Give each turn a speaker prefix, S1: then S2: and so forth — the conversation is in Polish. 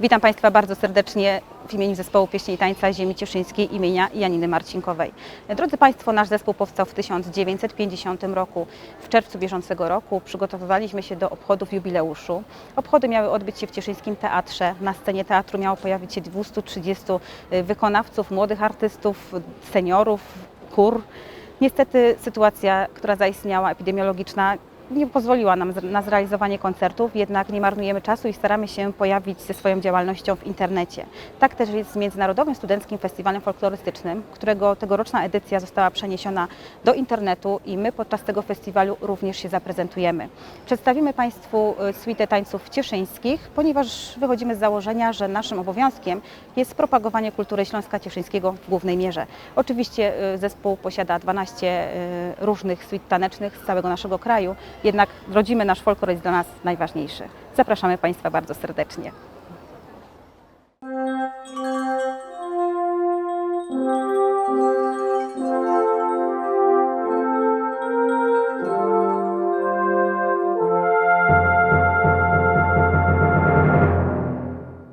S1: Witam Państwa bardzo serdecznie w imieniu Zespołu Pieśni i Tańca Ziemi Cieszyńskiej imienia Janiny Marcinkowej. Drodzy Państwo, nasz zespół powstał w 1950 roku. W czerwcu bieżącego roku przygotowywaliśmy się do obchodów jubileuszu. Obchody miały odbyć się w Cieszyńskim Teatrze. Na scenie teatru miało pojawić się 230 wykonawców, młodych artystów, seniorów, chór. Niestety sytuacja, która zaistniała epidemiologiczna, nie pozwoliła nam na zrealizowanie koncertów, jednak nie marnujemy czasu i staramy się pojawić ze swoją działalnością w internecie. Tak też jest z Międzynarodowym Studenckim Festiwalem Folklorystycznym, którego tegoroczna edycja została przeniesiona do internetu i my podczas tego festiwalu również się zaprezentujemy. Przedstawimy Państwu y, suitę tańców cieszyńskich, ponieważ wychodzimy z założenia, że naszym obowiązkiem jest propagowanie kultury Śląska Cieszyńskiego w głównej mierze. Oczywiście y, zespół posiada 12 y, różnych suit tanecznych z całego naszego kraju, jednak rodzimy nasz folklor jest dla nas najważniejszy. Zapraszamy Państwa bardzo serdecznie.